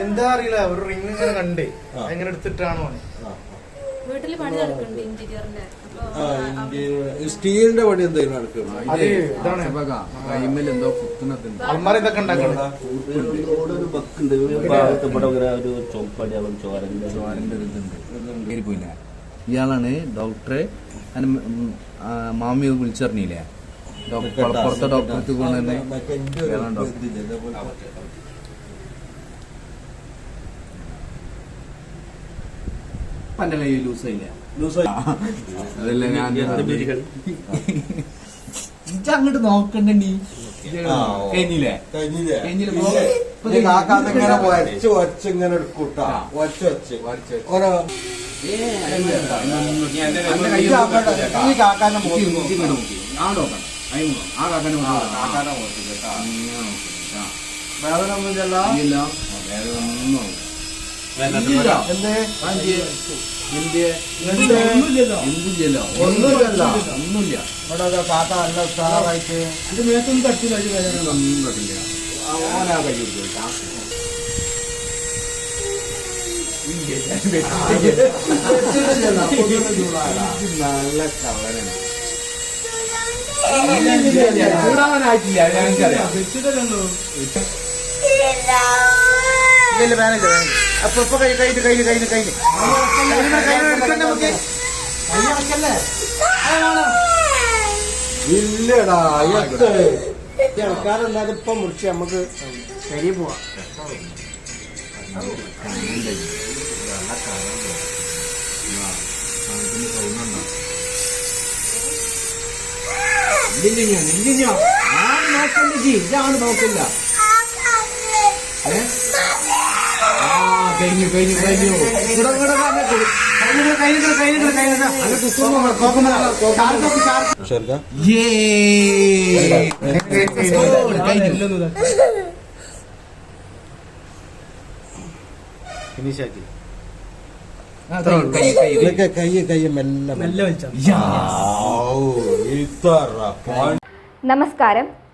എന്താ അറിയില്ല ഒരു റിംഗ് ഇങ്ങനെ കണ്ടേ. എങ്ങനെ എടുത്തിട്ടാണോ വീട്ടിൽ പണി നടക്കുന്നുണ്ട് ഇന്റീരിയറിന്റെ സ്റ്റീലിന്റെ പണി എന്തെങ്കിലും അത് ഇതാണ്. കൈമേൽ എന്തോ കുത്തുന്നതുണ്ട്. അൽമാര ഇതൊക്കെ ഉണ്ടാക്കണത് ഒരു ബക്കുണ്ട് ഒരു ഭാഗത്ത് ഇവിടെ ഇങ്ങനെ ഒരു ചുവപ്പടിയാവും ചോരന്റെ ചോരന്റെ ഒരു ഇതുണ്ട് കയറി പോയില്ല ഇയാളാണ് ഡോക്ടറെ അതിന് ഉം, ആ, മാമി വിളിച്ചറിഞ്ഞില്ലേ ഡോക്ടർ പുറത്തെ ഡോക്ടർക്ക് കൊണ്ടുതന്നെ ഇയാളാണ് ഡോക്ടർ പന്റെ കൈ ലൂസായില്ല അതല്ല ഞാൻ ഇജ്ജ് അങ്ങോട്ട് നോക്കണ്ട. കഴിഞ്ഞില്ലേ? കഴിഞ്ഞില്ലേ? കഴിഞ്ഞില്ലേ? ഇങ്ങനെ എടുക്കൂട്ടാ. ഓരോ ഈ കാക്കാന്റെ ഇങ്ങോട്ട് നോക്കി. ആ. കാക്കാന്റെ. വേദന ഇല്ല. വേറെ ഒന്നും ഒന്നുമില്ല. ഇവിടെ നല്ല ഉഷാറായിട്ട്. ഒന്നും നല്ല കള്ളനാണ്. ചൂടാവാനായിട്ടില്ല അത് ഞങ്ങൾക്കറിയാം ഇല്ല വേനില്ല വേനില്ല അപ്പൊ ഇപ്പൊ കൈ കയ്യിൽ കയ്യിൽ കയ്യിൽ കയ്യിൽ എടുക്കണ്ട നമുക്ക് ഇല്ലടാ ആൾക്കാരല്ലാതെ ഇപ്പൊ മുറിച്ച് നമുക്ക് ശരി പോവാ. ഇല്ലില്ല ഇല്ലില്ല ഞാൻ നോക്കണ്ട ജി ഇതാണ് നോക്കില്ല ഏ? കഴിഞ്ഞു കഴിഞ്ഞു കഴിഞ്ഞു. ഇവിടെ ഇവിടെ ഫിനിഷാക്കി. ഇതൊക്കെ കൈ കൈ മെല്ലെ മെല്ലെ ഇത്ര നമസ്കാരം.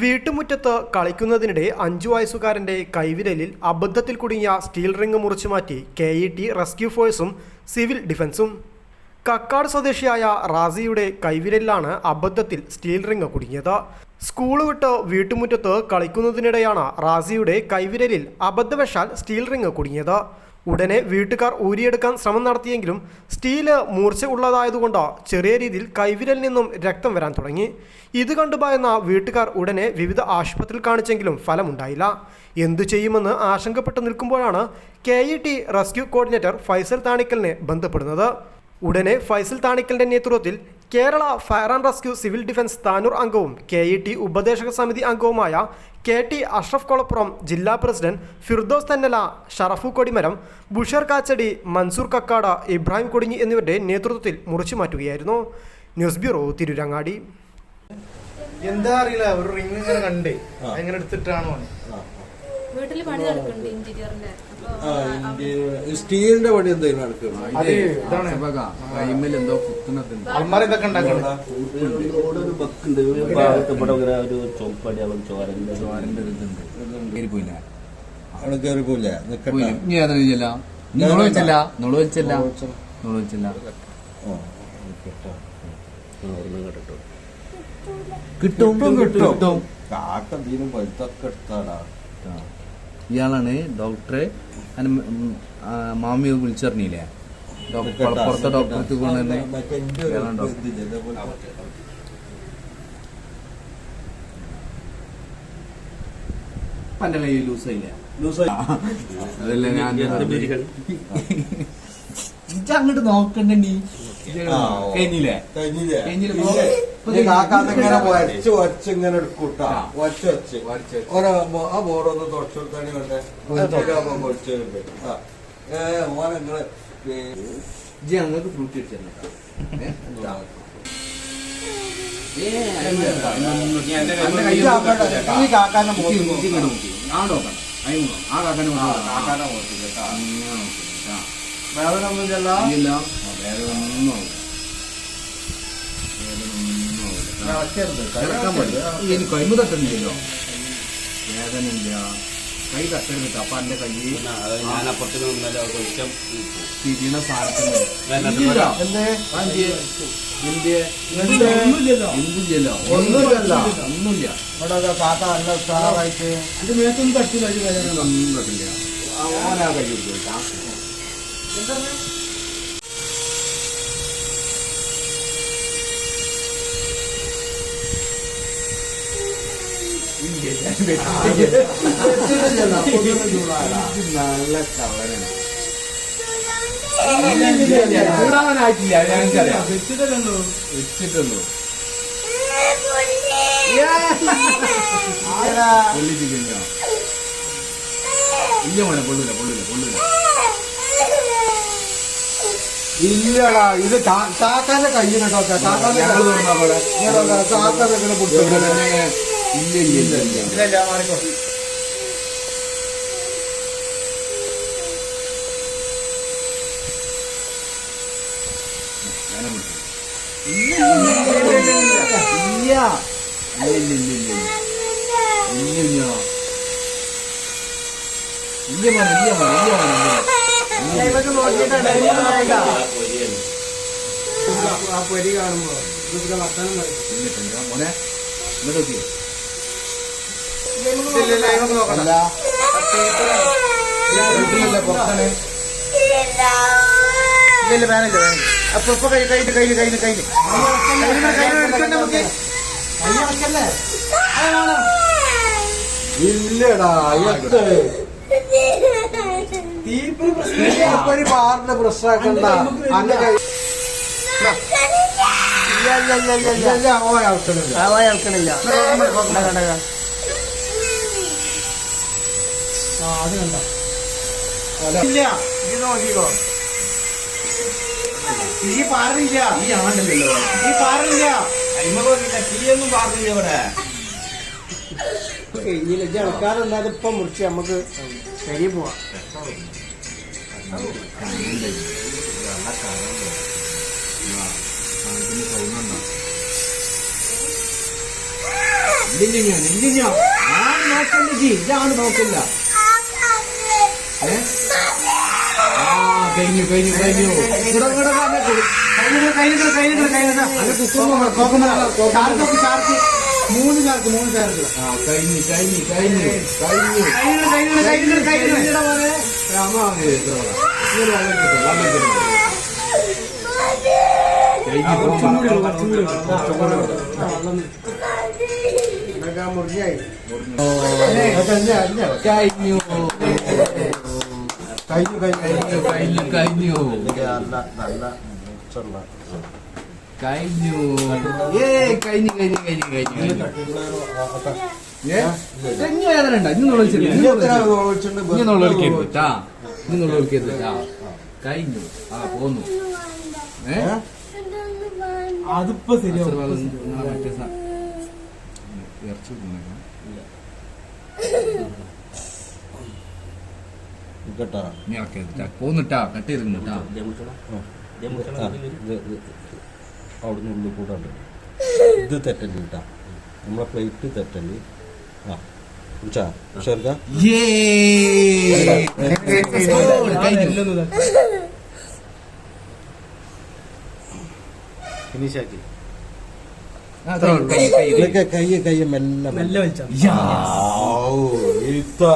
വീട്ടുമുറ്റത്ത് കളിക്കുന്നതിനിടെ അഞ്ചു വയസ്സുകാരന്റെ കൈവിരലിൽ അബദ്ധത്തിൽ കുടുങ്ങിയ സ്റ്റീൽ റിംഗ് മുറിച്ചു മാറ്റി കെ ഇ ടി റെസ്ക്യൂ ഫോഴ്സും സിവിൽ ഡിഫൻസും. കക്കാട് സ്വദേശിയായ റാസിയുടെ കൈവിരലിലാണ് അബദ്ധത്തിൽ സ്റ്റീൽ റിംഗ് കുടുങ്ങിയത്. സ്കൂൾ വിട്ട് വീട്ടുമുറ്റത്ത് കളിക്കുന്നതിനിടെയാണ് റാസിയുടെ കൈവിരലിൽ അബദ്ധവശാൽ സ്റ്റീൽ റിംഗ് കുടുങ്ങിയത്. ഉടനെ വീട്ടുകാർ ഊരിയെടുക്കാൻ ശ്രമം നടത്തിയെങ്കിലും സ്റ്റീൽ മൂർച്ച ഉള്ളതായതുകൊണ്ട് ചെറിയ രീതിയിൽ കൈവിരലിൽ നിന്നും രക്തം വരാൻ തുടങ്ങി. ഇത് കണ്ടു വീട്ടുകാർ ഉടനെ വിവിധ ആശുപത്രിയിൽ കാണിച്ചെങ്കിലും ഫലമുണ്ടായില്ല. എന്തു ചെയ്യുമെന്ന് ആശങ്കപ്പെട്ട് നിൽക്കുമ്പോഴാണ് K E T rescue coordinator Faisal താണിക്കലിനെ ബന്ധപ്പെടുന്നത്. ഉടനെ ഫൈസൽ താണിക്കലിന്റെ നേതൃത്വത്തിൽ Kerala fire and rescue civil defence Tanur അംഗവും കെ ഇ ടി ഉപദേശക സമിതി അംഗവുമായ കെ ടി അഷ്റഫ് കൊളപ്പുറം ജില്ലാ പ്രസിഡന്റ് ഫിർദോസ് തന്നല ഷറഫു കൊടിമരം ബുഷർ കാച്ചടി മൻസൂർ കക്കാട ഇബ്രാഹിം കൊടിഞ്ഞി എന്നിവരുടെ നേതൃത്വത്തിൽ മുറിച്ചു മാറ്റുകയായിരുന്നു ന്യൂസ് ബ്യൂറോ തിരുരങ്ങാടി. എന്താ അറിയില്ല ഒരു റിങ് ഇങ്ങനെ കണ്ടേ. അങ്ങനെ എങ്ങനെ എടുത്തിട്ടാണോ വീട്ടിൽ പണി നടക്കുന്നുണ്ട് ഇന്റീരിയറിന്റെ സ്റ്റീലിന്റെ പണി എന്തെങ്കിലും അവിടെ കയറി പോയില്ല. ഇനി ഏതാ വിളിച്ചല്ല നോൾ വെച്ചല്ല? നോൾ വെച്ചല്ല? നോൾ വെച്ചല്ല? ഓ, നിക്കട്ടെ. കിട്ടും കിട്ടും കിട്ടും. തീരും കാക്ക എന്തെങ്കിലും പഴുത്തൊക്കെ എടുത്താടാ. ഇയാളാണ് ഡോക്ടറെ മാമിയെ വിളിച്ചറിഞ്ഞില്ലേ. പുറത്തെ ഡോക്ടർക്ക് ഒരു ഇയാളാണ് ഡോക്ടർ പന്റെ കൈ ലൂസായില്ല? അതല്ല ഞാൻ ഇജ്ജ് അങ്ങോട്ട് നോക്കണ്ടി കഴിഞ്ഞില്ലേ? കഴിഞ്ഞില്ലേ? കഴിഞ്ഞില്ലേ? ഇങ്ങനെ എടുക്കൂട്ടാ. ആ. വച്ച് വച്ച് വച്ച് വച്ച്. ഓരോ ബോ- ആ ഏ ഓനെ നിങ്ങൾ ഫ്രൂട്ട് ഈ കാക്കാനെ മുഖത്ത് ഒന്നും ഇല്ല വേറെ ഒന്നും എനിക്ക് കൈമ തട്ടുന്നില്ലല്ലോ. വേദനയില്ല. ഇല്ല കൈ തട്ടരുത്. അപ്പൊ എന്റെ കൈ ഞാൻ അപ്പുറത്തേക്ക് നിന്നല്ലോ കുറ്റം തിരിയണ സാധനത്തിന് ഒന്നുമില്ല. ഒന്നുമില്ല. ഇവിടെ കാക്ക നല്ല ഉഷാറായിട്ട്? ഒന്നും തട്ടില്ല. ഓനാ കൈ നല്ല കവറാണ് ചൂടാവാനായിട്ടില്ല ഞങ്ങൾക്കറിയാം വെച്ചിട്ടുള്ളൂ വെച്ചിട്ടുള്ളൂ പൊള്ളിച്ചില്ല ഇല്ല മോനെ പൊള്ളൂല പൊള്ളൂല പൊള്ളൂല ഇല്ലടാ ഇത് കാ- കാക്കാന്റെ കയ്യിനോ കാക്കാന്റെ ഇല്ല ഇല്ല ഇല്ല ഇല്ല ഇല്ല മാറിക്കോ ആ പൊരി കാണുമ്പോ വർത്താനം പറയും ഇങ്ങോട്ട് നോക്കിയേ ഇല്ല ഇല്ല ഇതൊക്കെ ഇല്ല ഇല്ല പുറത്താണ് ഇല്ല ഇല്ല വേനില്ല അപ്പൊ ഇപ്പൊ കൈ കയ്യിൽ കയ്യിൽ കയ്യിൽ കയ്യിൽ കയ്യിൽ എടുക്കണ്ട നമുക്ക് ഇല്ലടാ ഒരു പാറിന്റെ പ്രശ്നമാക്കണ്ട അന്റെ കൈ ഇല്ല ഇല്ല ഇല്ല. ഇല്ല ഇല്ല ഇല്ല ഓ ആൾക്കണില്ല ഇല്ല. ഇത് നോക്കിക്കോ. ഈ പാറില്ല ഈ ആണ്ടല്ലോ ഈ പാറില്ല തീയൊന്നും പറഞ്ഞില്ല ഇവിടെ. കഴിഞ്ഞില്ല ഇത് ഇളക്കാറുണ്ടായത് ഇപ്പൊ മുറിച്ച് നമുക്ക് ശരി പോവാം. ഇല്ലിഞ്ഞോ ഇല്ലിഞ്ഞോ ഞാൻ നോക്കണ്ട ജി. ഇതാണ് നോക്കില്ല നോക്കുമ്പോ കഴിഞ്ഞു കഴിഞ്ഞു മൂന്ന് ചാർക്ക് മൂന്ന് ചാർക്ക് ആ കഴിഞ്ഞു കഴിഞ്ഞു കഴിഞ്ഞു കഴിഞ്ഞു. കയ്യിലിട്ട് കയ്യിലിട്ട് കയ്യിലിട്ട് കയ്യിലിട്ട് രാമാവേ എത്ര. കഴിഞ്ഞു മുറിയായി. കഴിഞ്ഞു. കഴിഞ്ഞു കഴിഞ്ഞു കഴിഞ്ഞു കഴിഞ്ഞു നല്ല നല്ല ചെറുതാ കഴിഞ്ഞു ഏ കഴിഞ്ഞു കഴിഞ്ഞു കഴിഞ്ഞു കഴിഞ്ഞു ഇനി വേദന ഉണ്ടോ ഇനി നുള്ളിച്ചിട്ട് ഇനി നുള്ളിച്ചിട്ട് ഇനി നുള്ളിക്കരുത് കേട്ടാ ഇനി കഴിഞ്ഞു ആ പോന്നു ഏ അതിപ്പോ വെള്ളം മറ്റേ സാ- ഇറച്ചി. കേട്ടാ. പോന്നിട്ടാ കേട്ടാ അവിടുന്ന് ഉള്ളിൽ കൂടെ ഉണ്ട് ഇത് തെറ്റൽ കേട്ടാ. നമ്മളെ പ്ലേറ്റ് തെറ്റൽ ആ കുടിച്ചാ? ഉഷാർക്ക ഫിനിഷാക്കി. കൈ കൈ മെല്ലെ മെല്ലെ. ഇത്ര